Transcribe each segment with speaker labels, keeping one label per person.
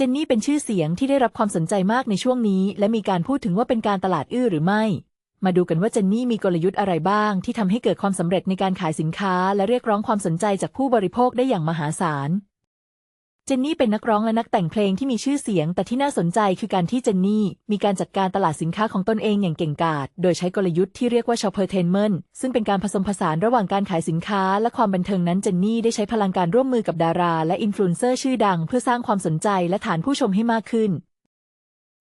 Speaker 1: เจนนี่เป็นชื่อเสียงที่ได้รับความสนใจมากในช่วงนี้ และมีการพูดถึงว่าเป็นการตลาดอื้อหรือไม่ มาดูกันว่าเจนนี่มีกลยุทธ์อะไรบ้าง ที่ทำให้เกิดความสำเร็จในการขายสินค้า และเรียกร้องความสนใจจากผู้บริโภคได้อย่างมหาศาล เจนนี่เป็นนักร้องและนักแต่งเพลงที่มีชื่อเสียง แต่ที่น่าสนใจคือการที่เจนนี่ มีการจัดการตลาดสินค้าของตนเองอย่างเก่งกาจโดยใช้กลยุทธ์ที่เรียกว่าชอปเปอร์เทนเมนต์ซึ่งเป็นการผสมผสานระหว่างการขายสินค้า และความบันเทิงนั้นเจนนี่ได้ใช้พลังการร่วมมือกับดารา และอินฟลูเอนเซอร์ชื่อดัง เพื่อสร้างความสนใจและฐานผู้ชมให้มากขึ้น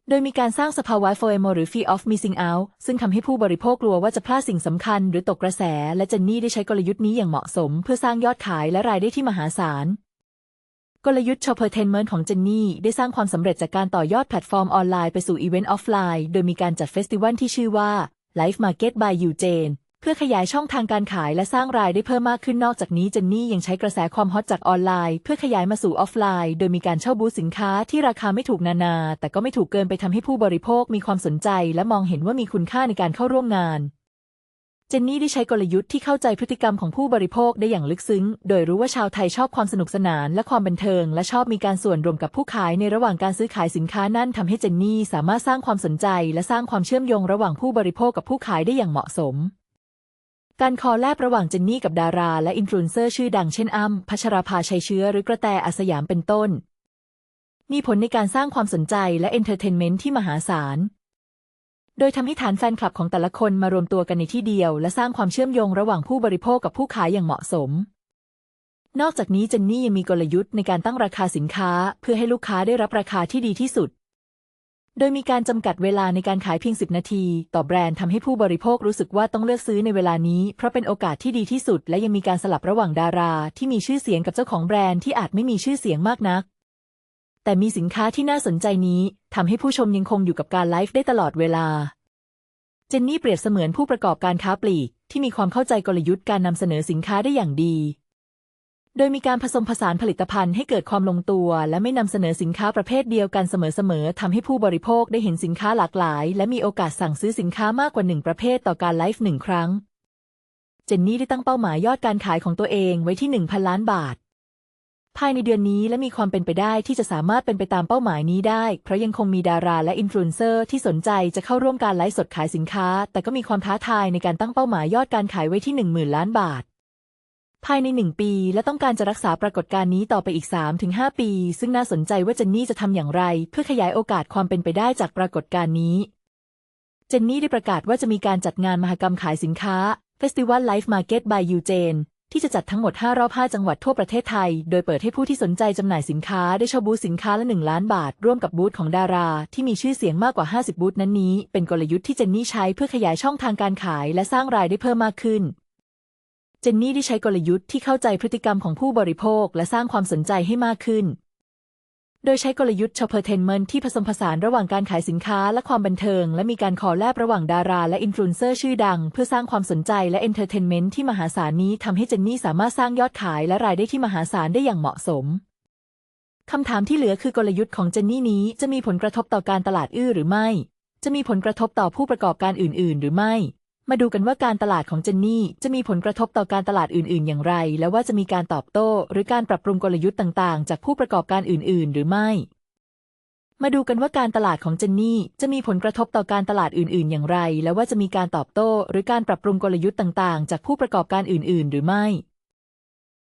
Speaker 1: โดยมีการสร้างสภาวะ FOMO หรือ Fear of Missing Out ซึ่งทำให้ผู้บริโภคกลัวว่าจะพลาดสิ่งสำคัญ หรือตกกระแส และเจนนี่ได้ใช้กลยุทธ์นี้อย่างเหมาะสม เพื่อสร้างยอดขายและรายได้ที่มหาศาล กลยุทธ์ Shoppertainment ของเจนนี่ ได้สร้างความสำเร็จจากการต่อยอดแพลตฟอร์มออนไลน์ไปสู่อีเวนต์ออฟไลน์ โดยมีการจัดเฟสติวัลที่ชื่อว่า Live Market by Eugene เพื่อขยายช่องทางการขายและสร้างรายได้เพิ่มมากขึ้นนอกจากนี้เจนนี่ยังใช้กระแสความฮอตจากออนไลน์ เพื่อขยายมาสู่ออฟไลน์ โดยมีการเช่าบูธสินค้าที่ราคาไม่ถูกนานา แต่ก็ไม่ถูกเกินไปทำให้ผู้บริโภคมีความสนใจ และมองเห็นว่ามีคุณค่าในการเข้าร่วมงาน เจนนี่ได้ใช้กลยุทธ์ที่เข้าใจพฤติกรรมของผู้บริโภคได้อย่างลึกซึ้ง โดยรู้ว่าชาวไทยชอบความสนุกสนานและความบันเทิง และชอบมีการส่วนรวมกับผู้ขายในระหว่างการซื้อขายสินค้านั่นทำให้เจนนี่สามารถสร้างความสนใจ และสร้างความเชื่อมโยงระหว่างผู้บริโภคกับผู้ขายได้อย่างเหมาะสม การคอแลบระหว่างเจนนี่กับดารา และอินฟลูเอนเซอร์ชื่อดังเช่นอ้ำพัชราภาชัยเชื้อหรือกระแตอาสยามเป็นต้น มีผลในการสร้างความสนใจและเอนเตอร์เทนเมนต์ที่มหาศาล โดยทำให้ฐานแฟนคลับของแต่ละคนมารวมตัวกันในที่เดียว และสร้างความเชื่อมโยงระหว่างผู้บริโภคกับผู้ขายอย่างเหมาะสม นอกจากนี้เจนนี่ยังมีกลยุทธ์ในการตั้งราคาสินค้า เพื่อให้ลูกค้าได้รับราคาที่ดีที่สุด โดยมีการจำกัดเวลาในการขายเพียง 10 นาที ต่อแบรนด์ทำให้ผู้บริโภครู้สึกว่าต้องเลือกซื้อในเวลานี้ เพราะเป็นโอกาสที่ดีที่สุด และยังมีการสลับระหว่างดารา ที่มีชื่อเสียงกับเจ้าของแบรนด์ที่อาจไม่มีชื่อเสียงมากนัก แต่มีสินค้าที่น่าสนใจนี้ทำให้ผู้ชมยังคงอยู่กับการไลฟ์ได้ตลอดเวลา เจนนี่เปรียบเสมือนผู้ประกอบการค้าปลีก ที่มีความเข้าใจกลยุทธ์การนำเสนอสินค้าได้อย่างดี โดยมีการผสมผสานผลิตภัณฑ์ให้เกิดความลงตัว และไม่นำเสนอสินค้าประเภทเดียวกันเสมอๆทำให้ผู้บริโภคได้เห็นสินค้าหลากหลาย และมีโอกาสสั่งซื้อสินค้ามากกว่าหนึ่งประเภทต่อการไลฟ์หนึ่งครั้ง เจนนี่ได้ตั้งเป้าหมายยอดการขายของตัวเองไว้ที่1,000ล้านบาท ภายในเดือนนี้และมีความเป็นไปได้ที่จะสามารถเป็นไปตามเป้าหมายนี้ได้ เพราะยังคงมีดาราและอินฟลูเอนเซอร์ที่สนใจจะเข้าร่วมการไลฟ์สดขายสินค้า แต่ก็มีความท้าทายในการตั้งเป้าหมายยอดการขายไว้ที่ 10,000 ล้านบาท ภายในหนึ่งปี และต้องการจะรักษาปรากฏการณ์นี้ต่อไปอีก 3-5 ปี ซึ่งน่าสนใจว่าเจนนี่จะทำอย่างไร เพื่อขยายโอกาสความเป็นไปได้จากปรากฏการณ์นี้ เจนนี่ได้ประกาศว่าจะมีการจัดงานมหกรรมขายสินค้า Festival Life Market by Eugene ที่จะจัดทั้งหมด 5 รอบ 5 จังหวัดทั่วประเทศไทย โดยเปิดให้ผู้ที่สนใจจำหน่ายสินค้าได้เช่าบูธสินค้าละ 1 ล้านบาท ร่วมกับบูธของดารา ที่มีชื่อเสียงมากกว่า 50 บูธนั้นนี้ เป็นกลยุทธ์ที่เจนนี่ใช้เพื่อขยายช่องทางการขายและสร้างรายได้เพิ่มมากขึ้น เจนนี่ได้ใช้กลยุทธ์ที่เข้าใจพฤติกรรมของผู้บริโภค และสร้างความสนใจให้มากขึ้น โดยใช้กลยุทธ์ Shoppertainment ที่ผสมผสานระหว่างการขายสินค้าและความบันเทิง และมีการคอแลบระหว่างดารา และอินฟลูเอนเซอร์ชื่อดัง เพื่อสร้างความสนใจและเอนเตอร์เทนเมนต์ที่มหาศาลนี้ทำให้เจนนี่สามารถสร้างยอดขายและรายได้ที่มหาศาลได้อย่างเหมาะสมคำถามที่เหลือคือกลยุทธ์ของเจนนี่นี้จะมีผลกระทบต่อการตลาดอื้อหรือไม่ จะมีผลกระทบต่อผู้ประกอบการอื่น ๆ หรือไม่ มาดูกันว่าการตลาดของเจนนี่จะมีผลกระทบต่อการตลาดอื่น ๆ อย่างไร และว่าจะมีการตอบโต้ หรือการปรับปรุงกลยุทธ์ต่างๆ จากผู้ประกอบการอื่น ๆ หรือไม่ มาดูกันว่าการตลาดของเจนนี่จะมีผลกระทบต่อการตลาดอื่น ๆ อย่างไร และว่าจะมีการตอบโต้ หรือการปรับปรุงกลยุทธ์ต่าง ๆ จากผู้ประกอบการอื่น ๆ หรือไม่